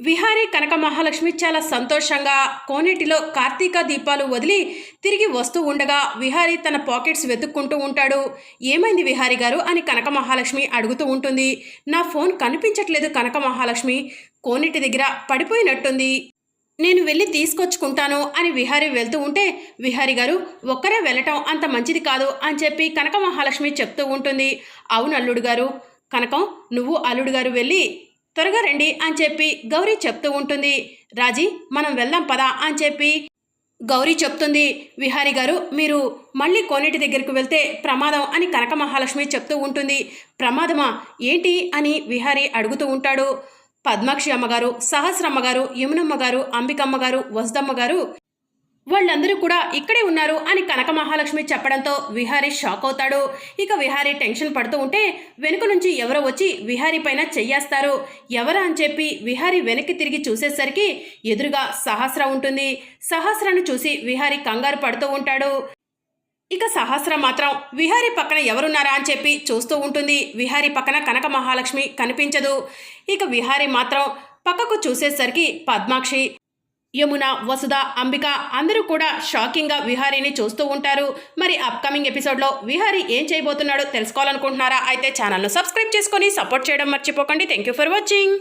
విహారీ కనక మహాలక్ష్మి చాలా సంతోషంగా కోనేటిలో కార్తీక దీపాలు వదిలి తిరిగి వస్తూ ఉండగా విహారీ తన పాకెట్స్ వెతుక్కుంటూ ఉంటాడు. ఏమైంది విహారీ గారు అని కనక మహాలక్ష్మి అడుగుతూ ఉంటుంది. నా ఫోన్ కనిపించట్లేదు కనక మహాలక్ష్మి. కోనేటి దగ్గర పడిపోయినట్టుంది. నేను వెళ్ళి తీసుకొచ్చుకుంటాను అని విహారీ వెళ్తూ ఉంటే విహారీ గారు ఒక్కరే వెళ్ళటం అంత మంచిది కాదు అని చెప్పి కనక మహాలక్ష్మి చెప్తూ ఉంటుంది. అవును అల్లుడు గారు. కనకం నువ్వు అల్లుడు గారు వెళ్ళి త్వరగా రండి అని చెప్పి గౌరీ చెప్తూ ఉంటుంది. రాజీ మనం వెళ్దాం పదా అని చెప్పి గౌరీ చెప్తుంది. విహారీ గారు మీరు మళ్ళీ కోనేటి దగ్గరకు వెళ్తే ప్రమాదం అని కనక మహాలక్ష్మి చెప్తూ ఉంటుంది. ప్రమాదమా? ఏంటి? అని విహారీ అడుగుతూ ఉంటాడు. పద్మాక్షి అమ్మగారు సహస్రమ్మ గారు యమునమ్మ గారు అంబికమ్మ గారు వసుదమ్మ గారు వాళ్ళందరూ కూడా ఇక్కడే ఉన్నారు అని కనక మహాలక్ష్మి చెప్పడంతో విహారీ షాక్ అవుతాడు. ఇక విహారీ టెన్షన్ పడుతూ ఉంటే వెనుక నుంచి ఎవరో వచ్చి విహారీ పైన చెయ్యేస్తారు. ఎవరా అని చెప్పి విహారీ వెనక్కి తిరిగి చూసేసరికి ఎదురుగా సహస్ర ఉంటుంది. సహస్రాన్ని చూసి విహారీ కంగారు పడుతూ ఉంటాడు. ఇక సహస్ర మాత్రం విహారీ పక్కన ఎవరున్నారా అని చెప్పి చూస్తూ ఉంటుంది. విహారీ పక్కన కనక మహాలక్ష్మి కనిపించదు. ఇక విహారీ మాత్రం పక్కకు చూసేసరికి పద్మాక్షి యమున వసుధ అంబిక అందరూ కూడా షాకింగ్గా విహారీని చూస్తూ ఉంటారు. మరి అప్కమింగ్ ఎపిసోడ్లో విహారీ ఏం చేయబోతున్నాడో తెలుసుకోవాలనుకుంటున్నారా? అయితే ఛానల్ను సబ్స్క్రైబ్ చేసుకొని సపోర్ట్ చేయడం మర్చిపోకండి. Thank you for watching